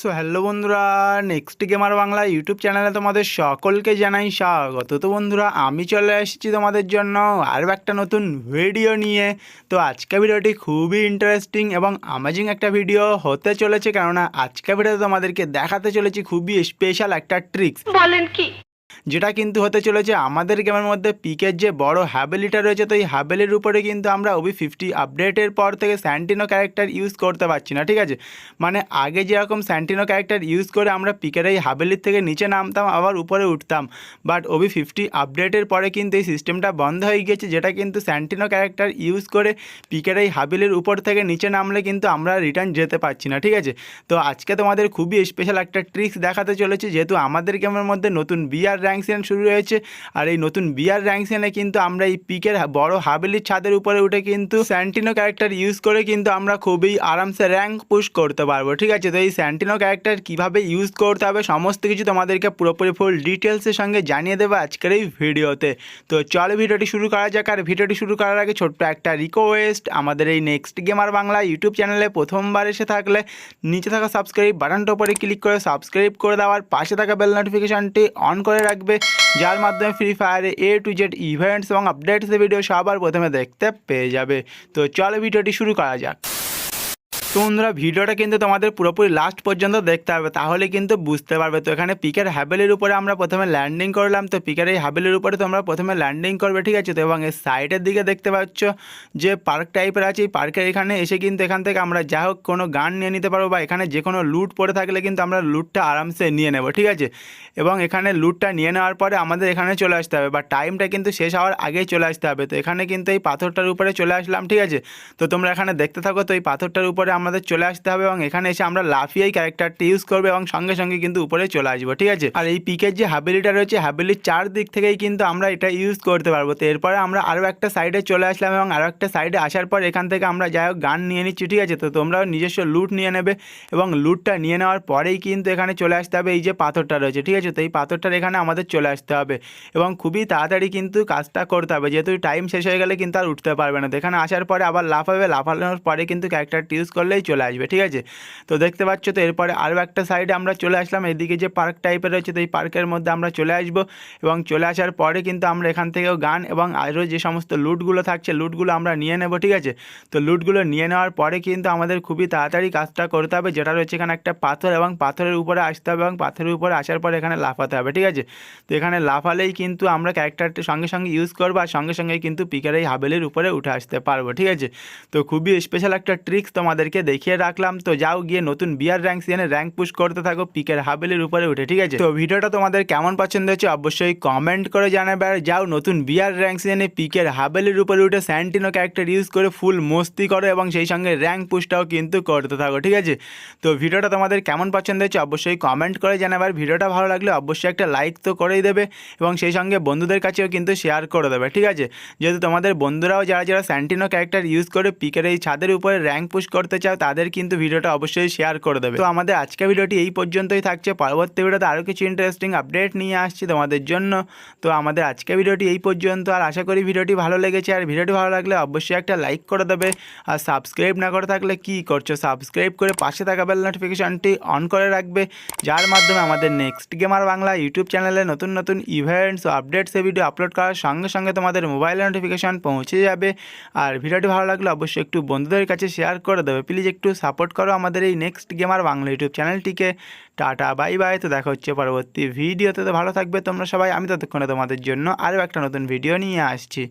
So hello বন্ধুরা next gamer Bangla YouTube চ্যানেলে তোমাদের সকলকে জানাই স্বাগত। তো বন্ধুরা, আমি চলে এসেছি তোমাদের জন্য আরও একটা নতুন ভিডিও নিয়ে। তো আজকে ভিডিওটি খুবই ইন্টারেস্টিং এবং আমাজিং একটা ভিডিও হতে চলেছে। কেননা আজকে ভিডিওতে তোমাদেরকে দেখাতে চলেছি খুবই স্পেশাল একটা ট্রিক্স বলেন কি? যেটা কিন্তু হতে চলেছে আমাদের গেমের মধ্যে পিকের যে বড় হ্যাবেলিটা রয়েছে, তো এই হ্যাবেলির উপরে কিন্তু আমরা ওবি ফিফটি আপডেটের পর থেকে স্যান্টিনো ক্যারেক্টার ইউজ করতে পারছি না, ঠিক আছে? মানে আগে যেরকম স্যান্টিনো ক্যারেক্টার ইউজ করে আমরা পিকের এই হ্যাবেলির থেকে নিচে নামতাম, আবার উপরে উঠতাম। বাট ওবি ফিফটি আপডেটের পরে কিন্তু এই সিস্টেমটা বন্ধ হয়ে গেছে যেটা কিন্তু স্যান্টিনো ক্যারেক্টার ইউজ করে পিকের এই হাবিলের উপর থেকে নিচে নামলে কিন্তু আমরা রিটার্ন যেতে পারছি না, ঠিক আছে? তো আজকে তোমাদের খুবই স্পেশাল একটা ট্রিক্স দেখাতে চলেছে, যেহেতু আমাদের গেমের মধ্যে নতুন বিয়ার র্যাঙ্ক সিজন শুরু হয়েছে। আর এই নতুন বিয়ার র্যাঙ্ক সিজনে কিন্তু আমরা এই পিকের বড় হাবেলির ছাদের উপরে উঠে কিন্তু স্যান্টিনো ক্যারেক্টার ইউজ করে কিন্তু আমরা খুবই আরামসে র্যাঙ্ক পুশ করতে পারব। ঠিক আছে? তো এই স্যান্টিনো ক্যারেক্টার কীভাবে ইউজ করতে হবে সমস্ত কিছু তোমাদেরকে পুরোপুরি ফুল ডিটেলসের সঙ্গে জানিয়ে দেবো আজকের এই ভিডিওতে। তো চলো ভিডিওটি শুরু করা যাক। আর ভিডিওটি শুরু করার আগে ছোট্ট একটা রিকোয়েস্ট আমাদের এই নেক্সট গেমার বাংলা ইউটিউব চ্যানেলে প্রথমবার এসে থাকলে নিচে থাকা সাবস্ক্রাইব বাটনটার উপরে ক্লিক করে সাবস্ক্রাইব করে দেওয়ার পাশে থাকা বেল নোটিফিকেশানটি অন করে রাখবে। যার মাধ্যমে ফ্রি ফায়ারে এ টু জেড ইভেন্টস এবং আপডেটস ভিডিও সবার প্রথমে দেখতে পেয়ে যাবে। তো চলো ভিডিওটি শুরু করা যাক। তো বন্ধুরা ভিডিওটা কিন্তু তোমাদের পুরোপুরি লাস্ট পর্যন্ত দেখতে হবে তাহলে কিন্তু বুঝতে পারবে। তো এখানে পিকের হ্যাবেলের উপরে আমরা প্রথমে ল্যান্ডিং করলাম, তো পিকের এই হ্যাবেলের উপরে তোমরা প্রথমে ল্যান্ডিং করবে, ঠিক আছে? তো এবং এর সাইডের দিকে দেখতে পাচ্ছ যে পার্ক টাইপের আছে, এই পার্কের এখানে এসে কিন্তু এখান থেকে আমরা যা হোক কোনো গান নিয়ে নিতে পারব বা এখানে যে কোনো লুট পড়ে থাকলে কিন্তু আমরা লুটটা আরামসে নিয়ে নেব, ঠিক আছে? এবং এখানে লুটটা নিয়ে নেওয়ার পরে আমাদের এখানে চলে আসতে হবে, বা টাইমটা কিন্তু শেষ হওয়ার আগেই চলে আসতে হবে। তো এখানে কিন্তু এই পাথরটার উপরে চলে আসলাম, ঠিক আছে? তো তোমরা এখানে দেখতে থাকো, তো এই পাথরটার উপরে আমাদের চলে আসতে হবে এবং এখানে এসে আমরা লাফিয়েই ক্যারেক্টারটি ইউজ করব এবং সঙ্গে সঙ্গে কিন্তু উপরে চলে আসব, ঠিক আছে? আর এই পিকের যে হাবিলিটা রয়েছে হাবিলির চার দিক থেকেই কিন্তু আমরা এটা ইউজ করতে পারব। তো এরপরে আমরা আরও একটা সাইডে চলে আসলাম এবং আরও একটা সাইডে আসার পর এখান থেকে আমরা যাই হোক গান নিয়ে নিচ্ছি, ঠিক আছে? তো তোমরাও নিজস্ব লুট নিয়ে নেবে এবং লুটটা নিয়ে নেওয়ার পরেই কিন্তু এখানে চলে আসতে হবে এই যে পাথরটা রয়েছে, ঠিক আছে? তো এই পাথরটার এখানে আমাদের চলে আসতে হবে এবং খুবই তাড়াতাড়ি কিন্তু কাজটা করতে হবে। যেহেতু টাইম শেষ হয়ে গেলে কিন্তু আর উঠতে পারবে না। তো এখানে আসার পরে আবার লাফাবে, লাফানোর পরে কিন্তু ক্যারেক্টারটি ইউজ করলেই চলে আসবে, ঠিক আছে? তো দেখতে পাচ্ছ তো এরপরে আরও একটা সাইডে আমরা চলে আসলাম। এদিকে যে পার্ক টাইপের রয়েছে, তো এই পার্কের মধ্যে আমরা চলে আসব এবং চলে আসার পরে কিন্তু আমরা এখান থেকেও গান এবং আরও যে সমস্ত লুটগুলো থাকছে লুটগুলো আমরা নিয়ে নেব, ঠিক আছে? তো লুটগুলো নিয়ে নেওয়ার পরে কিন্তু আমাদের খুবই তাড়াতাড়ি কাজটা করতে হবে, যেটা রয়েছে এখানে একটা পাথর এবং পাথরের উপরে আসতে হবে এবং পাথরের উপরে আসার পরে এখানে লাফাতে হবে, ঠিক আছে? তো এখানে লাফালেই কিন্তু আমরা ক্যারেক্টারটি সঙ্গে সঙ্গে ইউজ করব আর সঙ্গে সঙ্গে কিন্তু পিকের এই হাবেলির উপরে উঠে আসতে পারব, ঠিক আছে? তো খুবই স্পেশাল একটা ট্রিক্স তোমাদেরকে দেখিয়ে রাখলাম, তো যাও গিয়ে নতুন বিয়ার র্যাঙ্ক সিজনে র্যাঙ্ক পুশ করতে থাকো, পিকের হাবেলির উপরে উঠে, ঠিক আছে? তো ভিডিওটা তোমাদের কেমন পছন্দ হচ্ছে অবশ্যই কমেন্ট করে জানাবে, আর যাও নতুন বিয়ার র্যাঙ্ক সিজনে পিকের হাবেলির উপরে উঠে স্যান্টিনো ক্যারেক্টার ইউজ করে ফুল মস্তি করো, এবং সেই সঙ্গে র্যাঙ্ক পুশটাও কিন্তু করতে থাকো, ঠিক আছে? তো ভিডিওটা তোমাদের কেমন পছন্দ হচ্ছে অবশ্যই কমেন্ট করে জানাবে, আর ভিডিওটা ভালো লাগলে অবশ্যই একটা লাইক তো করেই দেবে, এবং সেই সঙ্গে বন্ধুদের কাছেও কিন্তু শেয়ার করে দেবে, ঠিক আছে? যেহেতু তোমাদের বন্ধুরাও যারা যারা স্যান্টিনো ক্যারেক্টার ইউজ করে পিকের এই ছাদের উপরে র্যাঙ্ক পুশ করতে চাও, তাদের কিন্তু ভিডিওটা অবশ্যই শেয়ার করে দেবে। তো আমাদের আজকে ভিডিওটি এই পর্যন্তই থাকছে। পরবর্তী ভিডিওতে আরও কিছু ইন্টারেস্টিং আপডেট নিয়ে আসছি তোমাদের জন্য। তো আমাদের আজকে ভিডিওটি এই পর্যন্ত। আর আশা করি ভিডিওটি ভালো লেগেছে। আর ভিডিওটি ভালো লাগলে অবশ্যই একটা লাইক করে দেবে। আর সাবস্ক্রাইব না করে থাকলে কি করছ? সাবস্ক্রাইব করে পাশে থাকা বেল নোটিফিকেশনটি অন করে রাখবে। যার মাধ্যমে আমাদের নেক্সট গেমার বাংলা ইউটিউব চ্যানেলে নতুন নতুন ইভেন্টস ও আপডেটসের ভিডিও আপলোড করার সঙ্গে সঙ্গে তোমাদের মোবাইলে নোটিফিকেশন পৌঁছে যাবে। আর ভিডিওটি ভালো লাগলে অবশ্যই একটু বন্ধুদের কাছে শেয়ার করে দেবে। প্লিজ একটু সাপোর্ট করো আমাদের এই নেক্সট গেমার বাংলা ইউটিউব চ্যানেলটিকে টাটা বাই বাই তো দেখা হচ্ছে পরবর্তী ভিডিওতে তো ভালো থাকবে তোমরা সবাই। আমি ততক্ষণে তোমাদের জন্য আরও একটা নতুন ভিডিও নিয়ে আসছি।